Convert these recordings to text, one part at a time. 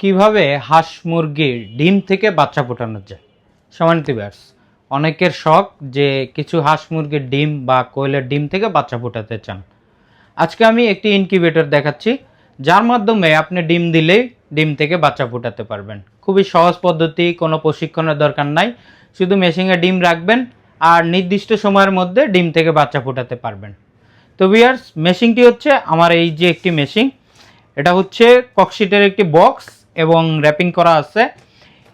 কীভাবে হাঁস মুরগির ডিম থেকে বাচ্চা ফোটানো যায়? সমানিত ব্যাস অনেকের শখ যে কিছু হাঁস মুরগির ডিম বা কোয়েলের ডিম থেকে বাচ্চা ফোটাতে চান। আজকে আমি একটি ইনকিউবেটর দেখাচ্ছি, যার মাধ্যমে আপনি ডিম দিলেই ডিম থেকে বাচ্চা ফোটাতে পারবেন। খুবই সহজ পদ্ধতি, কোনো প্রশিক্ষণের দরকার নাই। শুধু মেশিনে ডিম রাখবেন আর নির্দিষ্ট সময়ের মধ্যে ডিম থেকে বাচ্চা ফোটাতে পারবেন। তো বিয়ার্স মেশিনটি হচ্ছে আমার এই যে একটি মেশিন এটা হচ্ছে ককশিটের একটি বক্স এবং র্যাপিং করা আছে।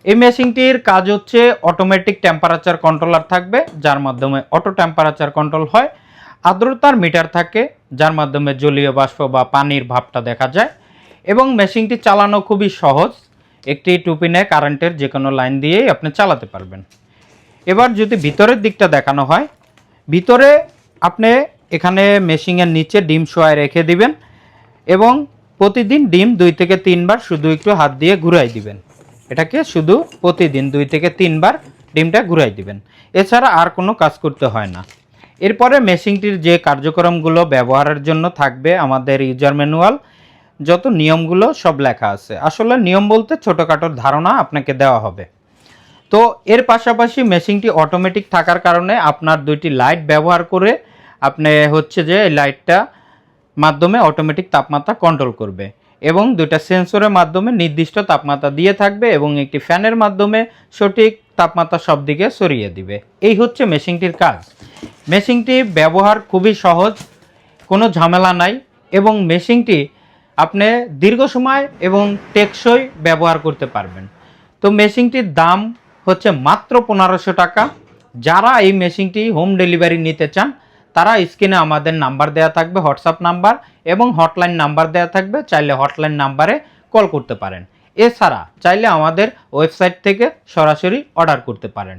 এই মেশিনটির কাজ হচ্ছে অটোমেটিক টেম্পারেচার কন্ট্রোলার থাকবে, যার মাধ্যমে অটো টেম্পারেচার কন্ট্রোল হয়। আর্দ্রতার মিটার থাকে, যার মাধ্যমে জলীয় বাষ্প বা পানির ভাবটা দেখা যায়। এবং মেশিনটি চালানো খুবই সহজ, একটি টুপিনে কারেন্টের যে কোনো লাইন দিয়েই আপনি চালাতে পারবেন। এবার যদি ভিতরের দিকটা দেখানো হয়, ভিতরে আপনি এখানে মেশিনের নিচে ডিম শোয়ায় রেখে দিবেন এবং প্রতিদিন ডিম দুই থেকে তিনবার শুধু একটু হাত দিয়ে ঘুরাই দিবেন। এটাকে শুধু প্রতিদিন দুই থেকে তিনবার ডিমটা ঘুরাই দিবেন। এছাড়া আর কোনো কাজ করতে হয় না। এরপরে মেশিনটির যে কার্যক্রমগুলো ব্যবহারের জন্য থাকবে আমাদের ইউজার ম্যানুয়াল, যত নিয়মগুলো সব লেখা আছে। আসলে নিয়ম বলতে ছোটোখাটোর ধারণা আপনাকে দেওয়া হবে। তো এর পাশাপাশি মেশিনটি অটোমেটিক থাকার কারণে আপনার দুইটি লাইট ব্যবহার করে আপনি হচ্ছে যে লাইটটা মাধ্যমে অটোমেটিক তাপমাত্রা কন্ট্রোল করবে এবং দুইটা সেন্সরের মাধ্যমে নির্দিষ্ট তাপমাত্রা দিয়ে থাকবে এবং একটি ফ্যানের মাধ্যমে সঠিক তাপমাত্রা সব দিকে সরিয়ে দিবে। এই হচ্ছে মেশিনটির কাজ। মেশিনটি ব্যবহার খুবই সহজ, কোনো ঝামেলা নাই এবং মেশিনটি আপনি দীর্ঘ সময় এবং টেকসই ব্যবহার করতে পারবেন। তো মেশিনটির দাম হচ্ছে মাত্র পনেরোশো টাকা। যারা এই মেশিনটি হোম ডেলিভারি নিতে চান তারা স্ক্রিনে আমাদের নাম্বার দেওয়া থাকবে, হোয়াটসঅ্যাপ নাম্বার এবং হটলাইন নাম্বার দেওয়া থাকবে, চাইলে হটলাইন নাম্বারে কল করতে পারেন। এছাড়া চাইলে আমাদের ওয়েবসাইট থেকে সরাসরি অর্ডার করতে পারেন।